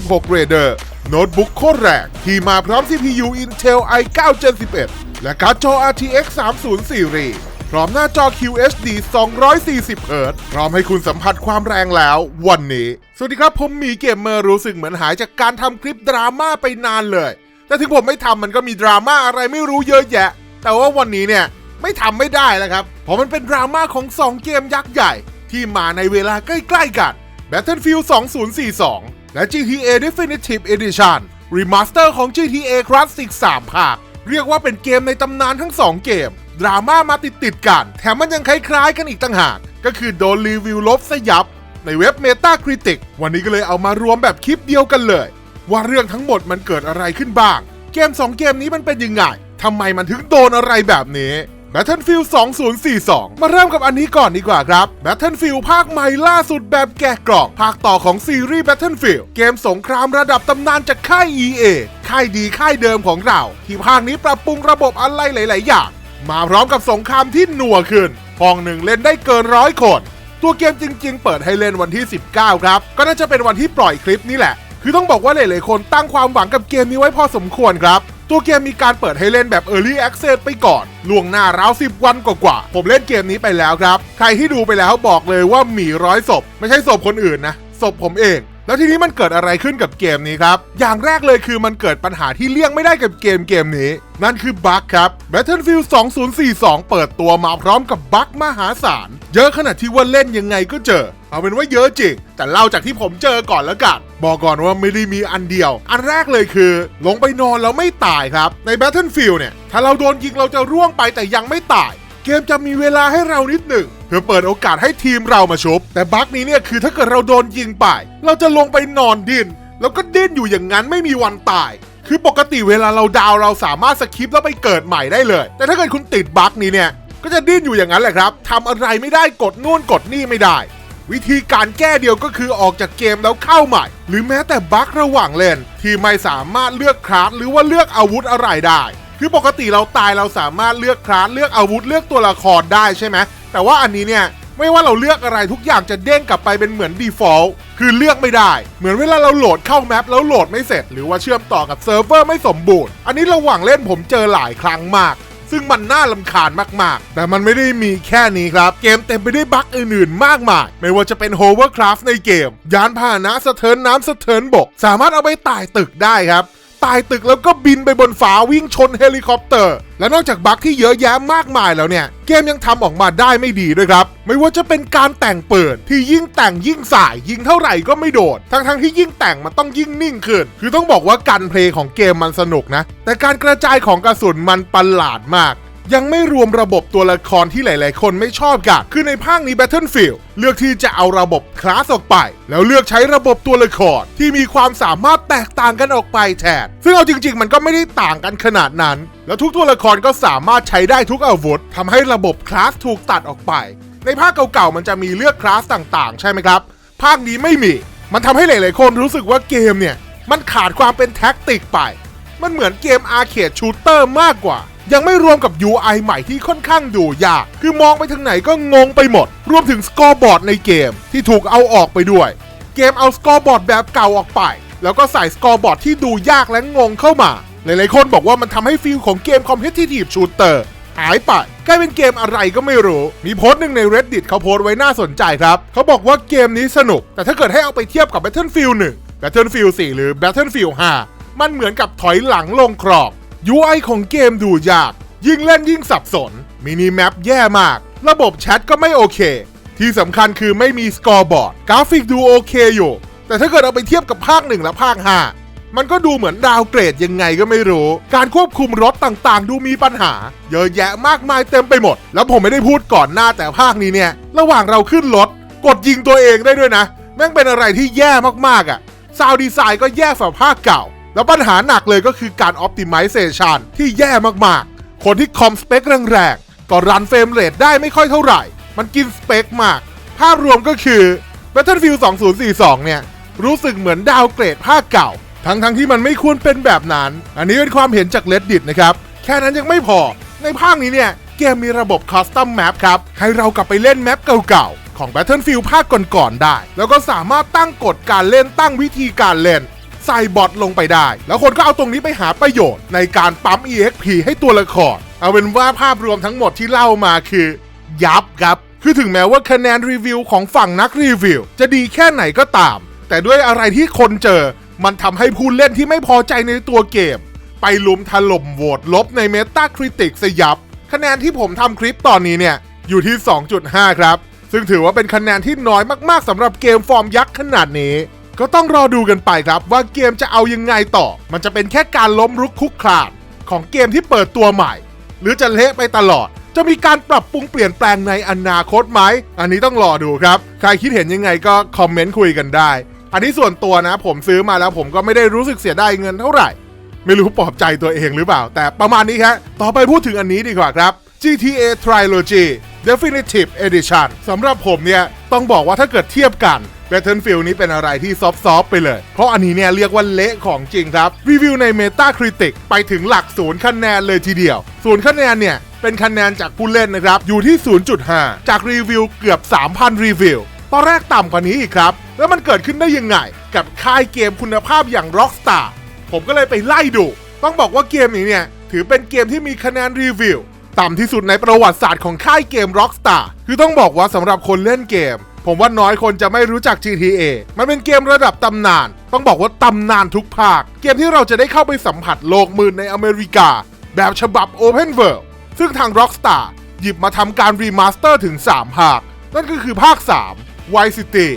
66 Raider โน้ตบุ๊กโคตรแรงที่มาพร้อม CPU Intel i9 Gen 11 และการ์ดจอ RTX 30 Series พร้อมหน้าจอ QHD 240เฮิรตพร้อมให้คุณสัมผัสความแรงแล้ววันนี้ สวัสดีครับผมมีเกมเมอร์รู้สึกเหมือนหายจากการทำคลิปดราม่าไปนานเลย แต่ถึงผมไม่ทำมันก็มีดราม่าอะไรไม่รู้เยอะแยะ แต่ว่าวันนี้เนี่ยไม่ทำไม่ได้แล้วครับ เพราะมันเป็นดราม่าของ 2 เกมยักษ์ใหญ่ ที่มาในเวลาใกล้ๆกัน Battlefield 2042 และ GTA Definitive Edition Remaster ของ GTA Classic 3 ภาค เรียกว่าเป็นเกมในตำนานทั้ง 2 เกม ดราม่ามาติดๆกัน แถมมันยังคล้ายๆกันอีกต่างหาก ก็คือโดนรีวิวลบซะยับ ในเว็บ Metacritic วันนี้ก็เลยเอามารวมแบบคลิปเดียวกันเลย ว่าเรื่องทั้งหมดมันเกิดอะไรขึ้นบ้าง เกม 2 เกมนี้มันเป็นยังไงทำไมมันถึงโดนอะไรแบบนี้ Battlefield 2042 มาเริ่มกับอันนี้ก่อนดีกว่าครับ Battlefield ภาคใหม่ล่าสุดแบบแกะกล่อง ภาคต่อของซีรีส์ Battlefield เกมสงครามระดับตำนานจากค่าย EA ค่ายดีค่ายเดิมของเรา ที่ภาคนี้ปรับปรุงระบบอะไรหลาย ๆ อย่าง มาพร้อมกับสงครามที่หนัวขึ้นห้องหนึ่งเล่นได้เกินร้อยคน ตัวเกมจริง ๆ เปิดให้เล่นวันที่ 19 ครับ ก็น่าจะเป็นวันที่ปล่อยคลิปนี่แหละ คือต้องบอกว่าหลาย ๆ คนตั้งความหวังกับเกมนี้ไว้พอสมควรครับ ตัวเกมมีการเปิดให้เล่นแบบ Early Access ไปก่อน ล่วงหน้าราว10 วันกว่าๆ ผมเล่นเกมนี้ไปแล้วครับ ใครที่ดูไปแล้วบอกเลยว่าหมีร้อยศพ ไม่ใช่ศพคนอื่นนะ ศพผมเอง แล้วทีนี้มันเกิดอะไรขึ้นกับเกมนี้ครับ อย่างแรกเลยคือมันเกิดปัญหาที่เลี่ยงไม่ได้กับเกมเกมนี้ นั่นคือบั๊กครับ Battlefield 2042 เปิดตัวมาพร้อมกับบั๊กมหาศาล เยอะขนาดที่ว่าเล่นยังไงก็เจอ เอาเป็นว่าเยอะจริง แต่เล่าจากที่ผมเจอก่อนแล้วกัน บอกก่อนว่าไม่ได้มีอันเดียว อันแรกเลยคือ ลงไปนอนแล้วไม่ตายครับ ใน Battlefield เนี่ย ถ้าเราโดนยิงเราจะร่วงไปแต่ยังไม่ตาย เกมจะมีเวลาให้เรานิดหนึ่ง เพื่อเปิดโอกาสให้ทีมเรามาชุบแต่บั๊กนี้เนี่ยคือถ้าเกิดเราโดนยิงไป เราจะลงไปนอนดิน แล้วก็ดิ้นอยู่อย่างนั้นไม่มีวันตาย คือปกติเวลาเราดาวเราสามารถสคิปแล้วไปเกิดใหม่ได้เลย แต่ถ้าเกิดคุณติดบั๊กนี้เนี่ยก็จะดิ้นอยู่อย่างนั้นแหละครับทำอะไรไม่ได้กดนู่นกดนี่ไม่ได้ วิธีการแก้เดียวก็คือออกจากเกมแล้วเข้าใหม่ หรือแม้แต่บั๊กระหว่างเล่นที่ไม่สามารถเลือกคลาสหรือว่าเลือกอาวุธอะไรได้ คือปกติเราตายเราสามารถเลือกคลาสเลือกอาวุธเลือกตัวละครได้ใช่ไหม แต่ว่าอันนี้เนี่ยไม่ว่าเราเลือกอะไรทุกอย่างจะเด้งกลับไปเป็นเหมือน default คือเลือกไม่ได้ เหมือนเวลาเราโหลดเข้าแมปแล้วโหลดไม่เสร็จ หรือว่าเชื่อมต่อกับเซิร์ฟเวอร์ไม่สมบูรณ์ อันนี้ระหว่างเล่นผมเจอหลายครั้งมาก ซึ่งมันน่าลำคาญมากๆ แต่มันไม่ได้มีแค่นี้ครับ เกมเต็มไปด้วยบั๊กอื่นๆ มากมาย ไม่ว่าจะเป็น hovercraft ในเกม ยานพาหนะสะเทินน้ำสะเทินบก สามารถเอาไปไต่ตึกได้ครับ ตายตึกแล้วก็บินไปบนฟ้าวิ่งชนเฮลิคอปเตอร์ และนอกจากบั๊กที่เยอะแยะมากมายแล้วเนี่ย เกมยังทำออกมาได้ไม่ดีด้วยครับ ไม่ว่าจะเป็นการแต่งปืนที่ยิ่งแต่งยิ่งสาย ยิงเท่าไหร่ก็ไม่โดด ทั้งๆที่ยิ่งแต่งมันต้องยิ่งนิ่งขึ้น คือต้องบอกว่าการเพลย์ของเกมมันสนุกนะ แต่การกระจายของกระสุนมันประหลาดมาก ยังไม่รวมระบบตัวละครที่หลาย ๆ คนไม่ชอบกันคือในภาคนี้ Battlefield เลือกที่จะเอาระบบคลาสออกไป แล้วเลือกใช้ระบบตัวละครที่มีความสามารถแตกต่างกันออกไปแทน ซึ่งเอาจริง ๆ มันก็ไม่ได้ต่างกันขนาดนั้น แล้วทุกตัวละครก็สามารถใช้ได้ทุกอาวุธทำให้ระบบคลาสถูกตัดออกไป ในภาคเก่า ๆ มันจะมีเลือกคลาสต่าง ๆ ใช่ไหมครับ ภาคนี้ไม่มี มันทำให้หลาย ๆ คนรู้สึกว่าเกมเนี่ยมันขาดความเป็นแท็กติกไป มันเหมือนเกมอาร์เคดชูเตอร์มากกว่า ยังไม่รวมกับ UI ใหม่ที่ค่อนข้างดูยาก คือมองไปทางไหนก็งงไปหมด รวมถึงสกอร์บอร์ดในเกมที่ถูกเอาออกไปด้วย เกมเอาสกอร์บอร์ดแบบเก่าออกไป แล้วก็ใส่สกอร์บอร์ดที่ดูยากและงงเข้ามา หลายๆคนบอกว่ามันทำให้ฟีลของเกม Competitive Shooter หายไปกลายเป็นเกมอะไรก็ไม่รู้ มีโพสต์หนึ่งใน Reddit เขาโพสต์ไว้น่าสนใจครับ เขาบอกว่าเกมนี้สนุก แต่ถ้าเกิดให้เอาไปเทียบกับ Battlefield 1 Battlefield 4 หรือ Battlefield 5 มันเหมือนกับถอยหลังลงครอง UI ของเกมดูยาก ยิ่งเล่นยิ่งสับสน มินิแมปแย่มาก ระบบแชทก็ไม่โอเค ที่สำคัญคือไม่มีสกอร์บอร์ด กราฟิกดูโอเคอยู่ แต่ถ้าเกิดเอาไปเทียบกับภาค 1 และภาค 5 มันก็ดูเหมือนดาวเกรดยังไงก็ไม่รู้ การควบคุมรถต่างๆ ดูมีปัญหา เยอะแยะมากมายเต็มไปหมด แล้วผมไม่ได้พูดก่อนหน้าแต่ภาคนี้เนี่ย ระหว่างเราขึ้นรถกดยิงตัวเองได้ด้วยนะ แม่งเป็นอะไรที่แย่มากๆอะ่ะซาวดีไซน์ก็แย่ฝ่าภาคเก่า แล้วปัญหาหนักเลยก็คือการ Optimization ที่แย่มากๆ คนที่คอมสเปคแรงๆ ก็รันเฟรมเรทได้ไม่ค่อยเท่าไหร่ มันกินสเปคมาก ภาพรวมก็คือ Battlefield 2042 เนี่ย รู้สึกเหมือนดาวเกรดภาคเก่า ทั้งๆทที่มันไม่ควรเป็นแบบนั้น อันนี้เป็นความเห็นจาก Reddit นะครับ แค่นั้นยังไม่พอ ในภาคนี้เนี่ยเกมมีระบบ Custom Map ครับ ให้เรากลับไปเล่นแมปเก่าๆ ของ Battlefield ภาคก่อนๆ ได้ แล้วก็สามารถตั้งกฎการเล่นตั้งวิธีการเล่น ใส่บอทลงไปได้ แล้วคนก็เอาตรงนี้ไปหาประโยชน์ในการปั๊ม EXP ให้ตัวละคร เอาเป็นว่าภาพรวมทั้งหมดที่เล่ามาคือ ยับครับ คือถึงแม้ว่าคะแนนรีวิวของฝั่งนักรีวิว จะดีแค่ไหนก็ตาม แต่ด้วยอะไรที่คนเจอ มันทำให้ผู้เล่นที่ไม่พอใจในตัวเกม ไปลุมถล่มโหวตลบใน Metacritic สยับ คะแนนที่ผมทำคลิปตอนนี้เนี่ยอยู่ที่ 2.5 ครับ ซึ่งถือว่าเป็นคะแนนที่น้อยมากๆสำหรับเกมฟอร์มยักษ์ขนาดนี้ ก็ต้องรอดูกันไปครับว่าเกมจะเอายังไงต่อ มันจะเป็นแค่การล้มรุกคุกคลานของเกมที่เปิดตัวใหม่ หรือจะเละไปตลอด จะมีการปรับปรุงเปลี่ยนแปลงในอนาคตไหม อันนี้ต้องรอดูครับ ใครคิดเห็นยังไงก็คอมเมนต์คุยกันได้ อันนี้ส่วนตัวนะ ผมซื้อมาแล้วผมก็ไม่ได้รู้สึกเสียดายเงินเท่าไหร่ ไม่รู้ปลอบใจตัวเองหรือเปล่า แต่ประมาณนี้ครับต่อไปพูดถึงอันนี้ดีกว่าครับ GTA Trilogy Definitive Edition สำหรับผมเนี่ยต้องบอกว่าถ้าเกิดเทียบกัน Battlefield นี้เป็นอะไรที่ซอฟๆไปเลย เพราะอันนี้เนี่ยเรียกว่าเละของจริงครับ รีวิวใน Metacritic ไปถึงหลักศูนย์คะแนนเลยทีเดียวศูนย์คะแนนเนี่ยเป็นคะแนนจากผู้เล่นนะครับ อยู่ที่ 0.5 จากรีวิวเกือบ 3,000 รีวิว ตอนแรกต่ำกว่านี้อีกครับ แล้วมันเกิดขึ้นได้ยังไง กับค่ายเกมคุณภาพอย่าง Rockstar ผมก็เลยไปไล่ดู ต้องบอกว่าเกมนี้เนี่ย ถือเป็นเกมที่มีคะแนนรีวิว ต่ำที่สุดในประวัติศาสตร์ของค่ายเกม Rockstar คือต้องบอกว่าสำหรับคนเล่นเกม ผมว่าน้อยคนจะไม่รู้จัก GTA มันเป็นเกมระดับตำนาน ต้องบอกว่าตำนานทุกภาค เกมที่เราจะได้เข้าไปสัมผัสโลกมืดในอเมริกา แบบฉบับ Open World ซึ่งทาง Rockstar หยิบมาทำการรีมาสเตอร์ถึง 3 ภาค นั่นก็คือภาค 3 Vice City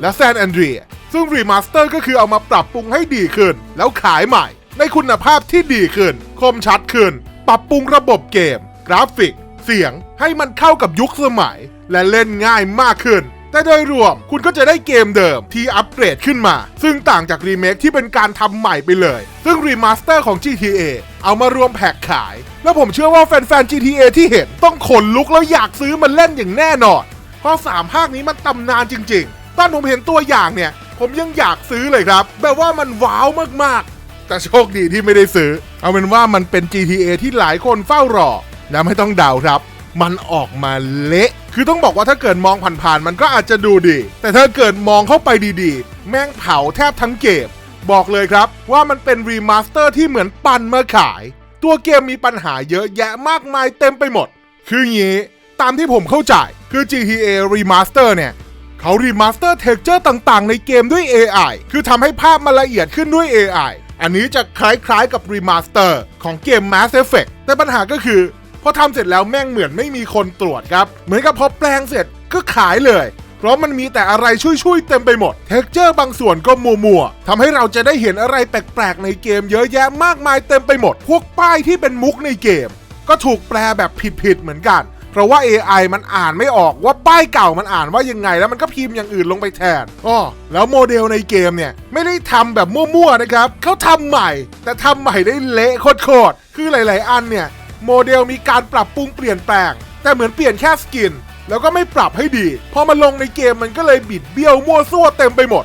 และ San Andreas ซึ่งรีมาสเตอร์ก็คือเอามาปรับปรุงให้ดีขึ้น แล้วขายใหม่ ในคุณภาพที่ดีขึ้น คมชัดขึ้น ปรับปรุงระบบเกม กราฟิก เสียงให้มันเข้ากับยุคสมัย และเล่นง่ายมากขึ้น แต่โดยรวมคุณก็จะได้เกมเดิมที่อัปเกรดขึ้นมา ซึ่งต่างจากรีเมคที่เป็นการทำใหม่ไปเลย ซึ่งรีมาสเตอร์ของ GTA เอามารวมแพ็กขาย แล้วผมเชื่อว่าแฟนๆ GTA ที่เห็นต้องขนลุกแล้วอยากซื้อมันเล่นอย่างแน่นอน เพราะสามภาคนี้มันตำนานจริง ๆ ตอนผมเห็นตัวอย่างเนี่ย ผมยังอยากซื้อเลยครับ แบบว่ามันว้าวมากๆ แต่โชคดีที่ไม่ได้ซื้อ เอาเป็นว่ามันเป็น GTA ที่หลายคนเฝ้ารอ และไม่ต้องเดาครับ มันออกมาเละ คือต้องบอกว่าถ้าเกิดมองผ่านๆมันก็อาจจะดูดี แต่ถ้าเกิดมองเข้าไปดีๆ แม่งเผาแทบทั้งเกมบอกเลยครับว่ามันเป็นรีมาสเตอร์ที่เหมือนปั่นมาขาย ตัวเกมมีปัญหาเยอะแยะมากมายเต็มไปหมด คืองี้ตามที่ผมเข้าใจคือ GTA Remaster เนี่ยเขารีมาสเตอร์เท็กเจอร์ต่างๆ ในเกมด้วย AI คือทำให้ภาพมันละเอียดขึ้นด้วย AI อันนี้จะคล้ายๆกับรีมาสเตอร์ของเกม Mass Effect แต่ปัญหาก็คือ พอทำเสร็จแล้วแม่งเหมือนไม่มีคนตรวจครับ เหมือนกับพอแปลงเสร็จก็ขายเลย เพราะมันมีแต่อะไรช่วยๆเต็มไปหมด เท็กเจอร์บางส่วนก็มัวๆทำให้เราจะได้เห็นอะไรแปลกๆในเกมเยอะแยะมากมายเต็มไปหมด พวกป้ายที่เป็นมุกในเกม ก็ถูกแปลแบบผิดๆเหมือนกันเพราะว่า AI มันอ่านไม่ออกว่าป้ายเก่ามันอ่านว่ายังไง แล้วมันก็พิมพ์อย่างอื่นลงไปแทนอ้อแล้วโมเดลในเกมเนี่ย ไม่ได้ทำแบบมั่วๆนะครับ เขาทำใหม่ แต่ทำใหม่ได้เละโคตรๆ คือหลาย ๆ อันเนี่ย โมเดลมีการปรับปรุงเปลี่ยนแปลง แต่เหมือนเปลี่ยนแค่สกิน แล้วก็ไม่ปรับให้ดี พอมาลงในเกมมันก็เลยบิดเบี้ยวมั่วซั่วเต็มไปหมด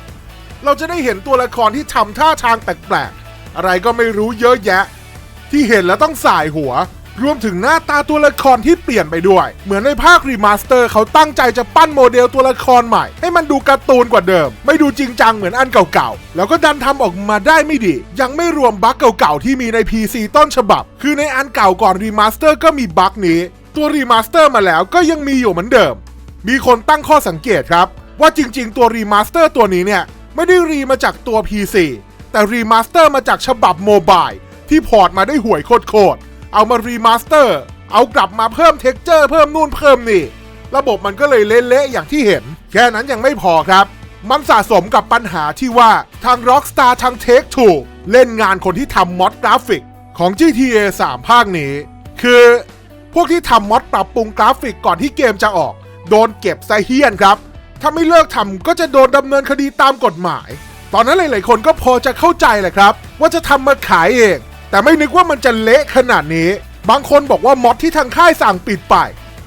เราจะได้เห็นตัวละครที่ทำท่าทางแปลกๆ อะไรก็ไม่รู้เยอะแยะ ที่เห็นแล้วต้องสายหัว รวมถึงหน้าตาตัวละครที่เปลี่ยนไปด้วย เหมือนในภาครีมาสเตอร์เขาตั้งใจจะปั้นโมเดลตัวละครใหม่ ให้มันดูการ์ตูนกว่าเดิม ไม่ดูจริงจังเหมือนอันเก่าๆ แล้วก็ดันทำออกมาได้ไม่ดี ยังไม่รวมบั๊กเก่าๆที่มีใน PC ต้นฉบับ คือในอันเก่าก่อนรีมาสเตอร์ก็มีบั๊กนี้ ตัวรีมาสเตอร์มาแล้วก็ยังมีอยู่เหมือนเดิม มีคนตั้งข้อสังเกตครับ ว่าจริง ๆ ตัวรีมาสเตอร์ตัวนี้เนี่ยไม่ได้รีมาจากตัว PC แต่รีมาสเตอร์มาจากฉบับโมบายที่พอร์ตมาได้ห่วยโคตร เอามารีมาสเตอร์ เอากลับมาเพิ่มเท็กเจอร์เพิ่มนู่นเพิ่มนี่ ระบบมันก็เลยเละๆอย่างที่เห็น แค่นั้นยังไม่พอครับ มันสะสมกับปัญหาที่ว่าทาง Rockstar ทาง Take Two เล่นงานคนที่ทำมอดกราฟิกของ GTA 3 ภาคนี้ คือพวกที่ทำมอดปรับปรุงกราฟิกก่อนที่เกมจะออก โดนเก็บไซเฮียนครับ ถ้าไม่เลิกทำก็จะโดนดำเนินคดีตามกฎหมาย ตอนนั้นหลาย ๆ คนก็พอจะเข้าใจแหละครับ ว่าจะทำมาขายเอง แต่ไม่นึกว่ามันจะเละขนาดนี้ บางคนบอกว่ามอดที่ทางค่ายสั่งปิดไป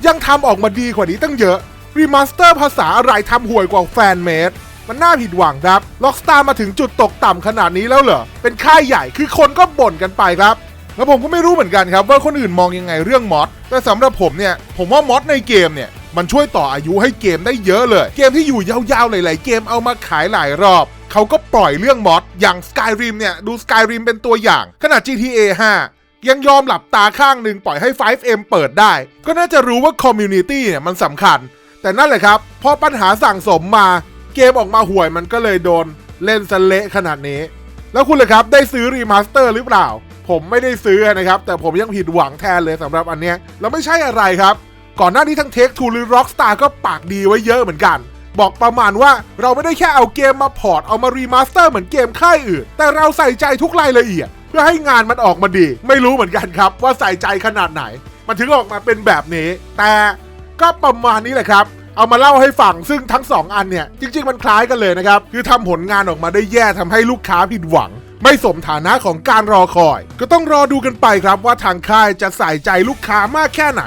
ยังทำออกมาดีกว่านี้ตั้งเยอะ รีมาสเตอร์ภาษาอะไรทำห่วยกว่าแฟนเมดมันน่าผิดหวังครับล็อกสตาร์มาถึงจุดตกต่ำขนาดนี้แล้วเหรอ เป็นค่ายใหญ่คือคนก็บ่นกันไปครับ แล้วผมก็ไม่รู้เหมือนกันครับว่าคนอื่นมองยังไงเรื่องมอดแต่สำหรับผมเนี่ยผมว่ามอดในเกมเนี่ย มันช่วยต่ออายุให้เกมได้เยอะเลย เกมที่อยู่ยาวๆหลายๆเกมเอามาขายหลายรอบเขาก็ปล่อยเรื่องมอดอย่าง Skyrim เนี่ย ดู Skyrim เป็นตัวอย่าง ขนาด GTA 5 ยังยอมหลับตาข้างหนึ่งปล่อยให้ 5M เปิดได้ ก็น่าจะรู้ว่าคอมมูนิตี้เนี่ยมันสำคัญ แต่นั่นแหละครับพอปัญหาสั่งสมมา เกมออกมาห่วยมันก็เลยโดน เล่นสเละขนาดนี้ แล้วคุณเลยครับได้ซื้อรีมาสเตอร์หรือเปล่า ผมไม่ได้ซื้อนะครับ แต่ผมยังผิดหวังแทนเลยสำหรับอันเนี้ยแล้วไม่ใช่อะไรครับ ก่อนหน้านี้ทั้งเทคทูหรือ Rockstar ก็ปากดีไว้เยอะเหมือนกัน บอกประมาณว่าเราไม่ได้แค่เอาเกมมาพอร์ตเอามารีมาสเตอร์เหมือนเกมค่ายอื่น แต่เราใส่ใจทุกรายละเอียด เพื่อให้งานมันออกมาดี ไม่รู้เหมือนกันครับ ว่าใส่ใจขนาดไหน มันถึงออกมาเป็นแบบนี้ แต่ก็ประมาณนี้แหละครับเอามาเล่าให้ฟังซึ่งทั้งสองอันเนี่ย จริง ๆ มันคล้ายกันเลยนะครับ คือทำผลงานออกมาได้แย่ทำให้ลูกค้าผิดหวัง ไม่สมฐานะของการรอคอย ก็ต้องรอดูกันไปครับว่าทางค่ายจะใส่ใจลูกค้ามากแค่ไหน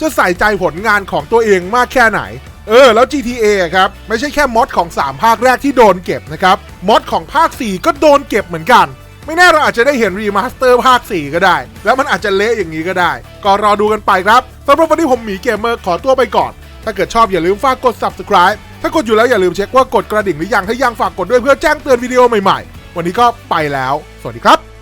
จะใส่ใจผลงานของตัวเองมากแค่ไหน เออ แล้ว GTA อะครับ ไม่ใช่แค่มอดของ 3 ภาคแรกที่โดนเก็บนะครับ มอดของภาค 4 ก็โดนเก็บเหมือนกัน ไม่แน่เราอาจจะได้เห็นรีมาสเตอร์ภาค 4 ก็ได้ แล้วมันอาจจะเละอย่างนี้ก็ได้ ก็รอดูกันไปครับสำหรับวันนี้ผมหมีเกมเมอร์ขอตัวไปก่อน ถ้าเกิดชอบอย่าลืมฝากกด subscribe ถ้ากดอยู่แล้วอย่าลืมเช็คว่ากดกระดิ่งหรือยังถ้ายังฝากกดด้วยเพื่อแจ้งเตือนวิดีโอใหม่ๆ วันนี้ก็ไปแล้ว สวัสดีครับ